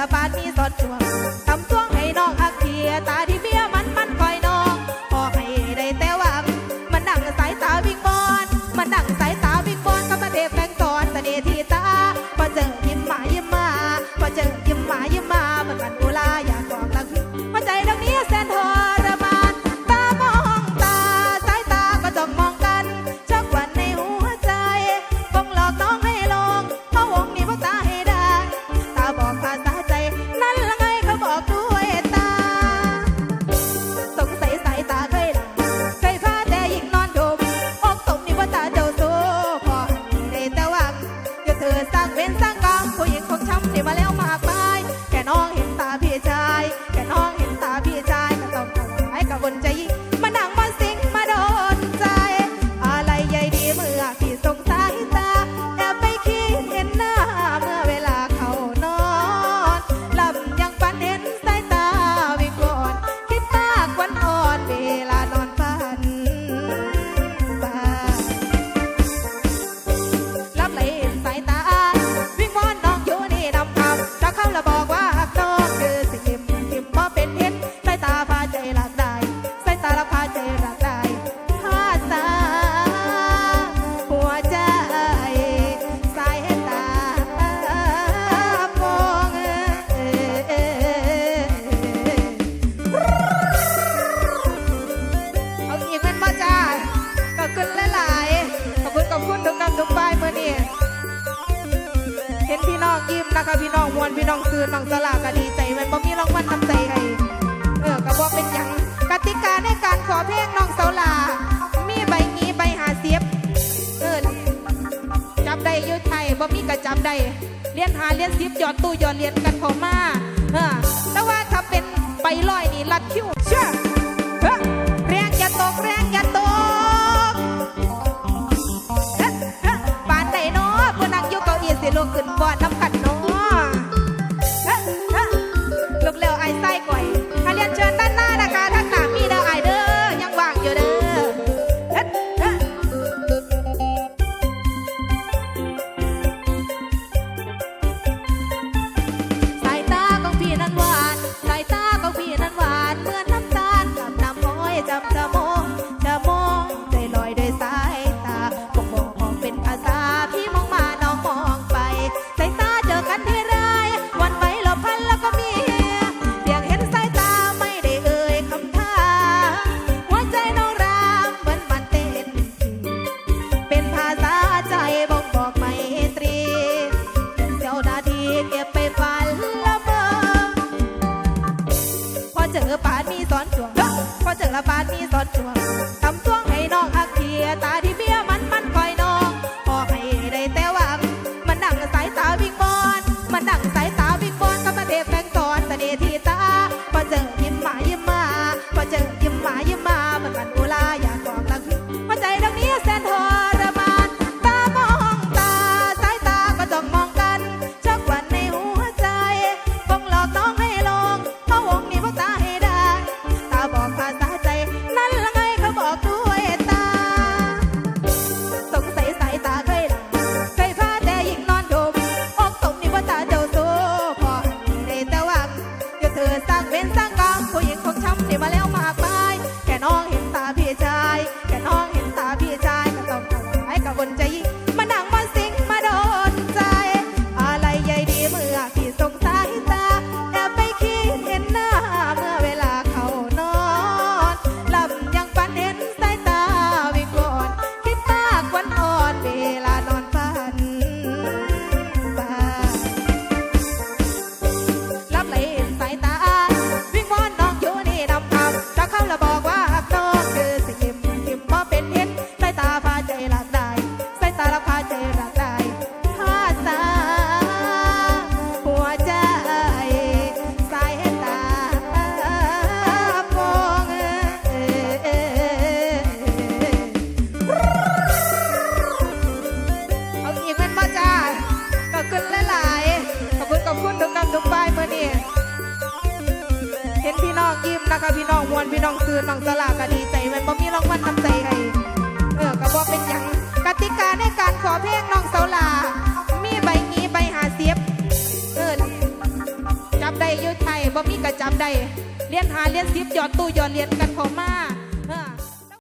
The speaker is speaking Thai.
ละบาทมีสดช่วงทำช่วงให้น้องอักเทียตาที่เบี้ยมันมันคอยน้องพอให้ได้แต่วังมันดังสายตาวิ่งบอนมันดังสาย เป็นสังกรรมผู้หญิงของช้ำเสียมาแล้วมากมายแค่น้องเห็น วันพี่น้องซื้อน้องสลากก็ดีใจแม่นบ่มีรางวัลนำใจให้เออก็บ่เป็นยังกติกาในการขอเพลงน้องสลามีใบนี้ใบหาเสียบเออจับได้ยุ่ไทยบ่มีกระจับได้เลียนหาเลียนเสียบหยอดตู้หยอดเลียนกันเข้ามาเออแต่ว่าถ้าเป็นไปลอยนี่รัดคิ้วเชื่อเฮ้แรงอย่าตกแรงอย่าตกปานไหนเนาะเพื่อนั่งอยู่เก้าอี้สิลูกขึ้นบ่อน จากละบาทมี todas estas. ค่ะพี่น้องมวนพี่น้องซื้อน้องสลากก็ดีใจแม่นบ่มีรางวัลนำใจให้เออก็บ่เป็นยังกติกาในการขอเพลงน้องสลามีใบนี้ใบหาเสียบเออจับได้ยุทธไทยบ่มีกระจับได้เลียนหาเลียนสิบหยอดตู้หยอดเลียนกันเข้ามา